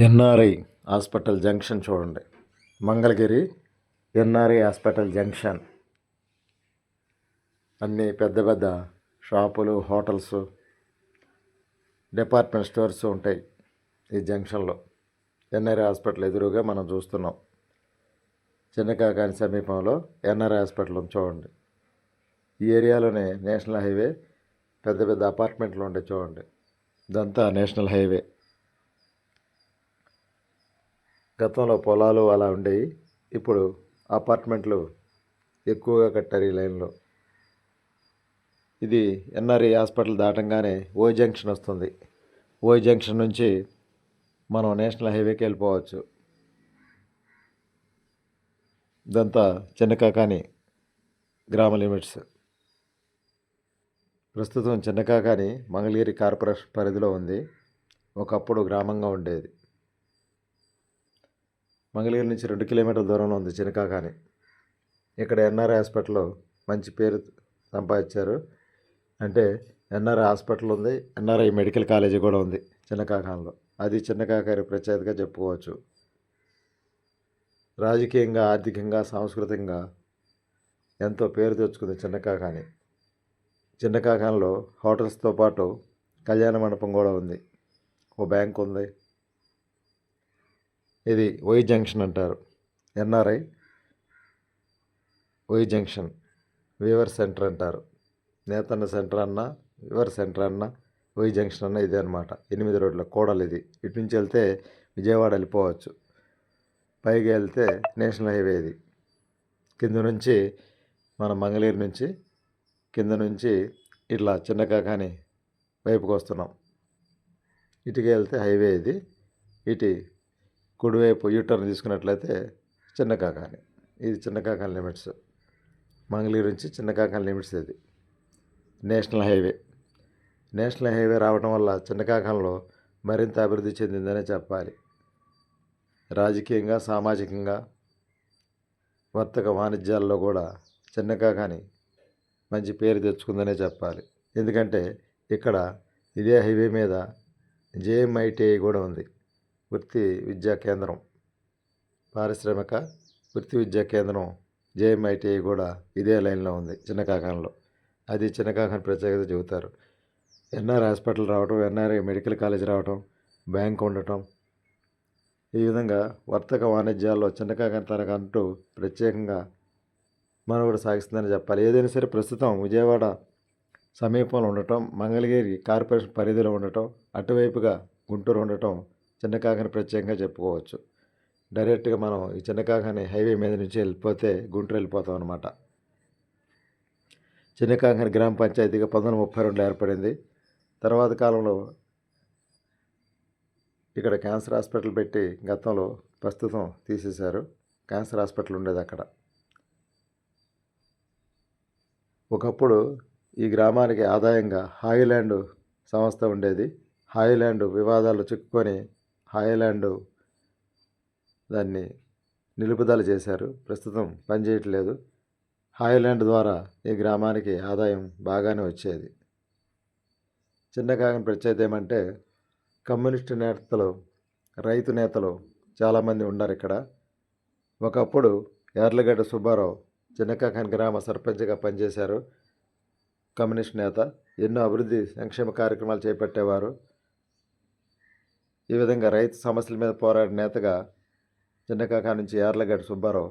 NRI hospital junction చూడండి. Mangalagiri NRI hospital junction. అన్నీ పెద్ద పెద్ద షాపులు హోటల్స్ డిపార్ట్మెంట్ స్టోర్స్ ఉంటాయి ఈ జంక్షన్లో. ఎన్ఆర్ఐ హాస్పిటల్ ఎదురుగా మనం చూస్తున్నాం. చిన్నకాకాని సమీపంలో ఎన్ఆర్ఐ హాస్పిటల్ ఉంది చూడండి. ఈ ఏరియాలోనే నేషనల్ హైవే పెద్ద పెద్ద అపార్ట్మెంట్లు ఉంటాయి చూడండి. ఇదంతా నేషనల్ హైవే. గతంలో పొలాలు అలా ఉండేవి ఇప్పుడు అపార్ట్మెంట్లు ఎక్కువగా కట్టారు ఈ లైన్లో. ఇది ఎన్ఆర్ఈ హాస్పిటల్ దాటంగానే ఓ జంక్షన్ వస్తుంది. ఓ జంక్షన్ నుంచి మనం నేషనల్ హైవేకి వెళ్ళిపోవచ్చు. ఇదంతా చిన్నకాకాని గ్రామ లిమిట్స్. ప్రస్తుతం చిన్నకాకాని మంగళగిరి కార్పొరేషన్ పరిధిలో ఉంది. ఒకప్పుడు గ్రామంగా ఉండేది. మంగళగిరి నుంచి రెండు కిలోమీటర్ల దూరంలో ఉంది చినకాకాని ఇక్కడ ఎన్ఆర్ హాస్పిటల్లో మంచి పేరు సంపాదించారు. అంటే ఎన్ఆర్ హాస్పిటల్ ఉంది ఎన్ఆర్ఐ మెడికల్ కాలేజీ కూడా ఉంది చిన్నకాకానిలో అది చిన్నకాకారి ప్రత్యేకతగా చెప్పుకోవచ్చు. రాజకీయంగా ఆర్థికంగా సాంస్కృతికంగా ఎంతో పేరు తెచ్చుకుంది చిన్నకాకాని చిన్నకాకానిలో హోటల్స్తో పాటు కళ్యాణ మండపం కూడా ఉంది. ఓ బ్యాంక్ ఉంది ఇది వై జంక్షన్ అంటారు. NRI Y junction weaver centre అంటారు. నేతన్న సెంటర్ అన్న వీవర్ సెంటర్ అన్న వై జంక్షన్ అన్న ఇదే అనమాట ఎనిమిది రోడ్ల కోడలు ఇది. ఇటు నుంచి వెళ్తే విజయవాడ వెళ్ళిపోవచ్చు. పైకి వెళ్తే నేషనల్ హైవే ఇది. కింద నుంచి మన మంగళగిరి నుంచి కింద నుంచి ఇట్లా చిన్నకాకాని వైపుకి వస్తున్నాం. ఇటుకి వెళ్తే హైవే ఇది. ఇటు కుడివైపు యూటర్న్ తీసుకున్నట్లయితే చిన్న కాకాని. ఇది చిన్న కాకాని లిమిట్స్. మంగళగిరి నుంచి చిన్న కాకాని లిమిట్స్ ఇది. National highway. నేషనల్ హైవే రావడం వల్ల చిన్న కాకంలో మరింత అభివృద్ధి చెందిందనే చెప్పాలి. రాజకీయంగా సామాజికంగా వర్తక వాణిజ్యాల్లో కూడా చిన్నకాకాని మంచి పేరు తెచ్చుకుందనే చెప్పాలి. ఎందుకంటే ఇక్కడ ఇదే హైవే మీద జేఎంఐటిఐ కూడా ఉంది. వృత్తి విద్యా కేంద్రం. పారిశ్రామిక వృత్తి విద్యా కేంద్రం జేఎంఐటిఐ కూడా ఇదే లైన్లో ఉంది చిన్నకాకంలో అది చిన్నకాకని ప్రత్యేకత చెబుతారు. ఎన్ఆర్ హాస్పిటల్ రావటం ఎన్ఆర్ఐ మెడికల్ కాలేజ్ రావటం బ్యాంక్ ఉండటం. ఈ విధంగా వర్తక వాణిజ్యాల్లో చిన్నకాకని తనకంటూ ప్రత్యేకంగా మనుగడ సాగిస్తుందని చెప్పాలి. ఏదైనా సరే ప్రస్తుతం విజయవాడ సమీపంలో ఉండటం మంగళగిరి కార్పొరేషన్ పరిధిలో ఉండటం అటువైపుగా గుంటూరు ఉండటం చిన్నకాకని ప్రత్యేకంగా చెప్పుకోవచ్చు. డైరెక్ట్గా మనం ఈ చిన్నకాకని హైవే మీద నుంచి వెళ్ళిపోతే గుంటూరు వెళ్ళిపోతాం అనమాట చిన్నకాకని గ్రామ పంచాయతీగా పంతొమ్మిది ముప్పై రెండులో ఏర్పడింది. తర్వాత కాలంలో ఇక్కడ క్యాన్సర్ హాస్పిటల్ పెట్టి గతంలో ప్రస్తుతం తీసేశారు. క్యాన్సర్ హాస్పిటల్ ఉండేది అక్కడ. ఒకప్పుడు ఈ గ్రామానికి ఆదాయంగా హాయిలాండ్ సంస్థ ఉండేది. హాయిలాండ్ వివాదాలు చిక్కుకొని హాయిలాండ్ దాన్ని నిలుపుదల చేశారు. ప్రస్తుతం పనిచేయట్లేదు హాయ్లాండ్ ద్వారా ఈ గ్రామానికి ఆదాయం బాగానే వచ్చేది. చిన్న కాగని ప్రత్యేకత ఏమంటే కమ్యూనిస్టు నేతలు రైతు నేతలు చాలామంది ఉన్నారు ఇక్కడ. ఒకప్పుడు యార్లగడ్డ సుబ్బారావు చిన్నకాకన్ గ్రామ సర్పంచ్గా పనిచేశారు. కమ్యూనిస్ట్ నేత ఎన్నో అభివృద్ధి సంక్షేమ కార్యక్రమాలు చేపట్టేవారు. ఈ విధంగా రైతు సమస్యల మీద పోరాడిన నేతగా చిన్నకాకా నుంచి యార్లగడ్డ సుబ్బారావు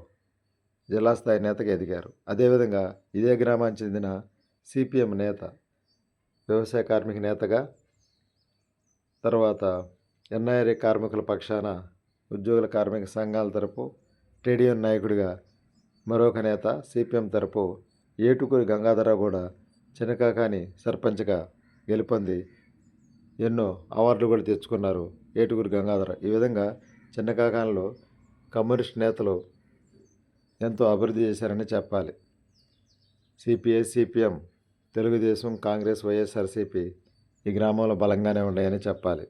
జిల్లా స్థాయి నేతగా ఎదిగారు. అదేవిధంగా ఇదే గ్రామానికి చెందిన సిపిఎం నేత వ్యవసాయ కార్మిక నేతగా తర్వాత ఎన్ఐఆర్ఏ కార్మికుల పక్షాన ఉద్యోగుల కార్మిక సంఘాల తరపు ట్రేడ్ యూనియన్ నాయకుడిగా మరొక నేత సిపిఎం తరపు ఏటుకూరి గంగాధరరావు కూడా చిన్నకాకాని సర్పంచ్గా గెలుపొంది ఎన్నో అవార్డులు కూడా తెచ్చుకున్నారు. ఏటుగురు గంగాధర. ఈ విధంగా చిన్నకాకాలంలో కమ్యూనిస్ట్ నేతలు ఎంతో అభివృద్ధి చేశారని చెప్పాలి. సిపిఐ సిపిఎం తెలుగుదేశం కాంగ్రెస్ వైఎస్ఆర్సిపి ఈ గ్రామంలో బలంగానే ఉన్నాయని చెప్పాలి.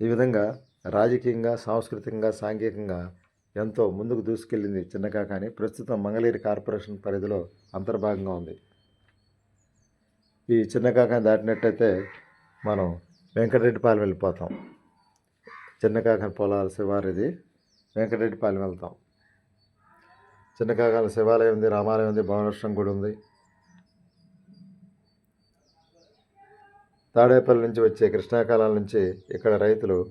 ఈ విధంగా రాజకీయంగా సాంస్కృతికంగా సాంఘికంగా ఎంతో ముందుకు దూసుకెళ్ళింది చిన్నకాకాని ప్రస్తుతం మంగళగిరి కార్పొరేషన్ పరిధిలో అంతర్భాగంగా ఉంది. ఈ చిన్నకాకాని దాటినట్టయితే మనం వెంకటరెడ్డిపాలెం వెళ్ళిపోతాం. చిన్న పొలాల శివారిది వెంకటరెడ్డిపాలెం వెళ్తాం. చిన్న కాకాల శివాలయం ఉంది రామాలయం ఉంది భువనేశ్వరం గుడి ఉంది. తాడేపల్లి నుంచి వచ్చే కృష్ణాకాలం నుంచి ఇక్కడ రైతులు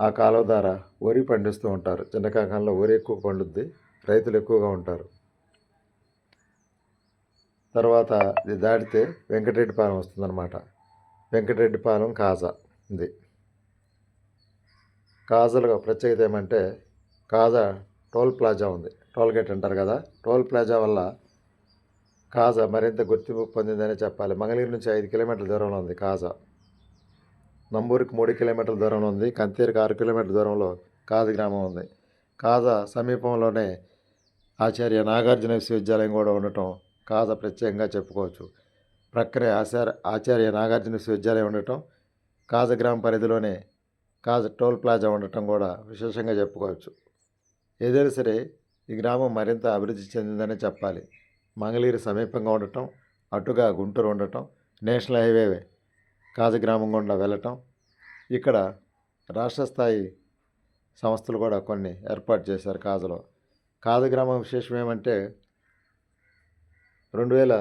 ఆ కాలువ ద్వారా వరి పండిస్తూ ఉంటారు. చిన్నకాకండంలో వరి ఎక్కువ పండుద్ది రైతులు ఎక్కువగా ఉంటారు. తర్వాత ఇది దాటితే వెంకటరెడ్డిపాలెం వస్తుందన్నమాట. వెంకటరెడ్డిపాలెం కాజా ఇది. కాజాలో ప్రత్యేకత ఏమంటే కాజా టోల్ ప్లాజా ఉంది. టోల్ గేట్ అంటారు కదా. టోల్ ప్లాజా వల్ల కాజా మరింత గుర్తింపు పొందిందనే చెప్పాలి. మంగళగిరి నుంచి ఐదు కిలోమీటర్ల దూరంలో ఉంది కాజా. నంబూరికి మూడు కిలోమీటర్ల దూరంలో ఉంది. కంతేరుకు ఆరు కిలోమీటర్ల దూరంలో కాజ గ్రామం ఉంది. కాజా సమీపంలోనే ఆచార్య నాగార్జున విశ్వవిద్యాలయం కూడా ఉండటం కాజా ప్రత్యేకంగా చెప్పుకోవచ్చు. ప్రక్కనే ఆచార్య ఆచార్య నాగార్జున విశ్వవిద్యాలయం ఉండటం కాజ గ్రామ పరిధిలోనే కాజ టోల్ ప్లాజా ఉండటం కూడా విశేషంగా చెప్పుకోవచ్చు. ఏదైనా సరే ఈ గ్రామం మరింత అభివృద్ధి చెందిందనే చెప్పాలి. మంగళగిరి సమీపంగా ఉండటం అటుగా గుంటూరు ఉండటం నేషనల్ హైవే కాజగ్రామం గుండా వెళ్ళటం ఇక్కడ రాష్ట్ర స్థాయి సంస్థలు కూడా కొన్ని ఏర్పాటు చేశారు కాజలో. కాజగ్రామం విశేషం ఏమంటే రెండు వేల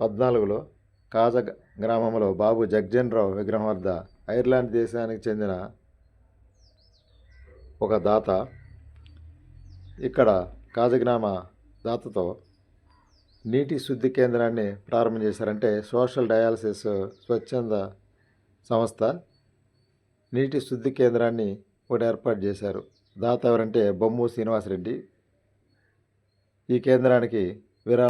పద్నాలుగులో కాజ గ్రామంలో బాబు జగ్జన్ రావు విగ్రహం వద్ద ఐర్లాండ్ దేశానికి చెందిన ఒక దాత ఇక్కడ కాజగ్రామ దాతతో నీటి శుద్ధి కేంద్రాన్ని ప్రారంభం చేశారంటే సోషల్ డయాలసిస్ స్వచ్ఛంద సంస్థ నీటి శుద్ధి కేంద్రాన్ని ఒకటి ఏర్పాటు చేశారు. దాత ఎవరంటే బొమ్ము శ్రీనివాసరెడ్డి. ఈ కేంద్రానికి విరా